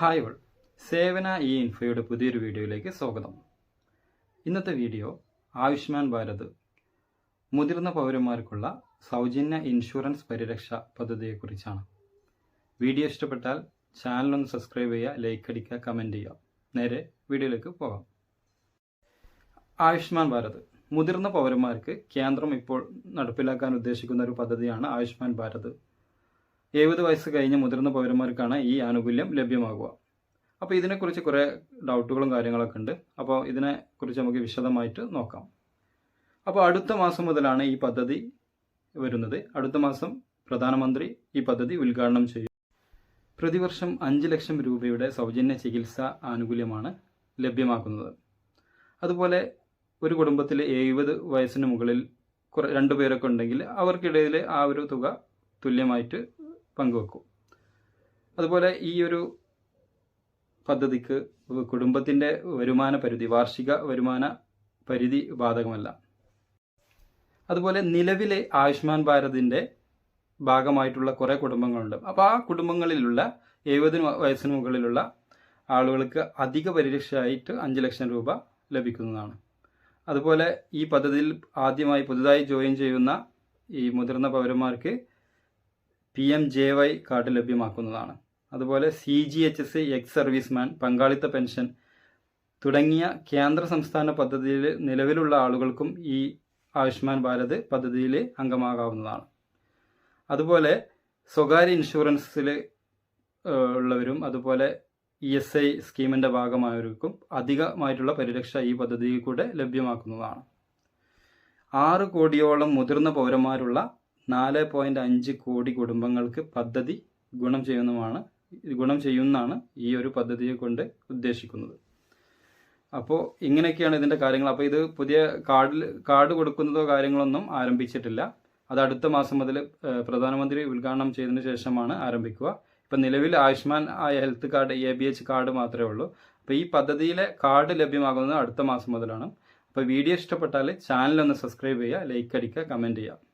Hi all Sevana e ഇൻഫോയുടെ പുതിയൊരു വീഡിയോയിലേക്ക് സ്വാഗതം. ഇന്നത്തെ വീഡിയോ ആയുഷ്മാൻ ഭാരത് മുതിർന്ന പൗരന്മാർക്കുള്ള സൗജന്യ ഇൻഷുറൻസ് പരിരക്ഷ പദ്ധതിയെക്കുറിച്ചാണ്. വീഡിയോ ഇഷ്ടപ്പെട്ടാൽ ചാനലൊന്ന് സബ്സ്ക്രൈബ് ചെയ്യുക ലൈക്ക് അടിക്കുക കമന്റ് ചെയ്യുക. നേരെ വീഡിയോയിലേക്ക് പോകാം. ആയുഷ്മാൻ ഭാരത് മുതിർന്ന പൗരന്മാർക്ക് കേന്ദ്രം ഇപ്പോൾ നടപ്പിലാക്കാൻ ഉദ്ദേശിക്കുന്ന ഒരു പദ്ധതിയാണ് ആയുഷ്മാൻ ഭാരത്. എഴുപത് വയസ്സ് കഴിഞ്ഞ മുതിർന്ന പൗരന്മാർക്കാണ് ഈ ആനുകൂല്യം ലഭ്യമാകുക. അപ്പോൾ ഇതിനെക്കുറിച്ച് കുറേ ഡൗട്ടുകളും കാര്യങ്ങളൊക്കെ ഉണ്ട്. അപ്പോൾ ഇതിനെക്കുറിച്ച് നമുക്ക് വിശദമായിട്ട് നോക്കാം. അപ്പോൾ അടുത്ത മാസം മുതലാണ് ഈ പദ്ധതി വരുന്നത്. അടുത്ത മാസം പ്രധാനമന്ത്രി ഈ പദ്ധതി ഉദ്ഘാടനം ചെയ്യും. പ്രതിവർഷം അഞ്ച് ലക്ഷം രൂപയുടെ സൗജന്യ ചികിത്സ ആനുകൂല്യമാണ് ലഭ്യമാക്കുന്നത്. അതുപോലെ ഒരു കുടുംബത്തിൽ എഴുപത് വയസ്സിന് മുകളിൽ കുറേ രണ്ട് പേരൊക്കെ ഉണ്ടെങ്കിൽ അവർക്കിടയിൽ ആ ഒരു തുക തുല്യമായിട്ട് പങ്കുവെക്കും. അതുപോലെ ഈ ഒരു പദ്ധതിക്ക് കുടുംബത്തിന്റെ വരുമാന പരിധി വാർഷിക വരുമാന പരിധി ബാധകമല്ല. അതുപോലെ നിലവിലെ ആയുഷ്മാൻ ഭാരതിന്റെ ഭാഗമായിട്ടുള്ള കുറേ കുടുംബങ്ങളുണ്ട്. അപ്പോൾ ആ കുടുംബങ്ങളിലുള്ള എഴുപത് വയസ്സിന് മുകളിലുള്ള ആളുകൾക്ക് അധിക പരിരക്ഷയായിട്ട് അഞ്ച് ലക്ഷം രൂപ ലഭിക്കുന്നതാണ്. അതുപോലെ ഈ പദ്ധതിയിൽ ആദ്യമായി പുതുതായി ജോയിൻ ചെയ്യുന്ന ഈ മുതിർന്ന പൗരന്മാർക്ക് P M J Y card ലഭ്യമാക്കുന്നതാണ്. അതുപോലെ C G H S ex serviceman പങ്കാളിത്ത പെൻഷൻ തുടങ്ങിയ കേന്ദ്ര സംസ്ഥാന പദ്ധതിയിൽ നിലവിലുള്ള ആളുകൾക്കും ഈ ആയുഷ്മാൻ ഭാരത് പദ്ധതിയിൽ അംഗമാകാവുന്നതാണ്. അതുപോലെ സ്വകാര്യ ഇൻഷുറൻസിൽ ഉള്ളവരും അതുപോലെ ഇ എസ് ഐ സ്കീമിന്റെ ഭാഗമായവർക്കും അധികമായിട്ടുള്ള പരിരക്ഷ ഈ പദ്ധതിയിൽ കൂടെ ലഭ്യമാക്കുന്നതാണ്. ആറ് കോടിയോളം മുതിർന്ന പൗരന്മാരുള്ള നാല് പോയിന്റ് അഞ്ച് കോടി കുടുംബങ്ങൾക്ക് പദ്ധതി ഗുണം ചെയ്യുന്നതാണ് ഗുണം ചെയ്യുന്നതാണ് ഈ ഒരു പദ്ധതിയെ കൊണ്ട് ഉദ്ദേശിക്കുന്നത്. അപ്പോൾ ഇങ്ങനെയൊക്കെയാണ് ഇതിന്റെ കാര്യങ്ങൾ. അപ്പോൾ ഇത് പുതിയ കാർഡിൽ കാർഡ് കൊടുക്കുന്നതോ കാര്യങ്ങളൊന്നും ആരംഭിച്ചിട്ടില്ല. അത് അടുത്ത മാസം മുതൽ പ്രധാനമന്ത്രി ഉദ്ഘാടനം ചെയ്തതിന് ശേഷമാണ് ആരംഭിക്കുക. ഇപ്പം നിലവിൽ ആയുഷ്മാൻ ആയ health card A B H card മാത്രമേ ഉള്ളൂ. അപ്പോൾ ഈ പദ്ധതിയിലെ കാർഡ് ലഭ്യമാകുന്നത് അടുത്ത മാസം മുതലാണ്. അപ്പോൾ വീഡിയോ ഇഷ്ടപ്പെട്ടാൽ ചാനൽ ഒന്ന് സബ്സ്ക്രൈബ് ചെയ്യുക ലൈക്ക് അടിക്കുക കമന്റ് ചെയ്യുക.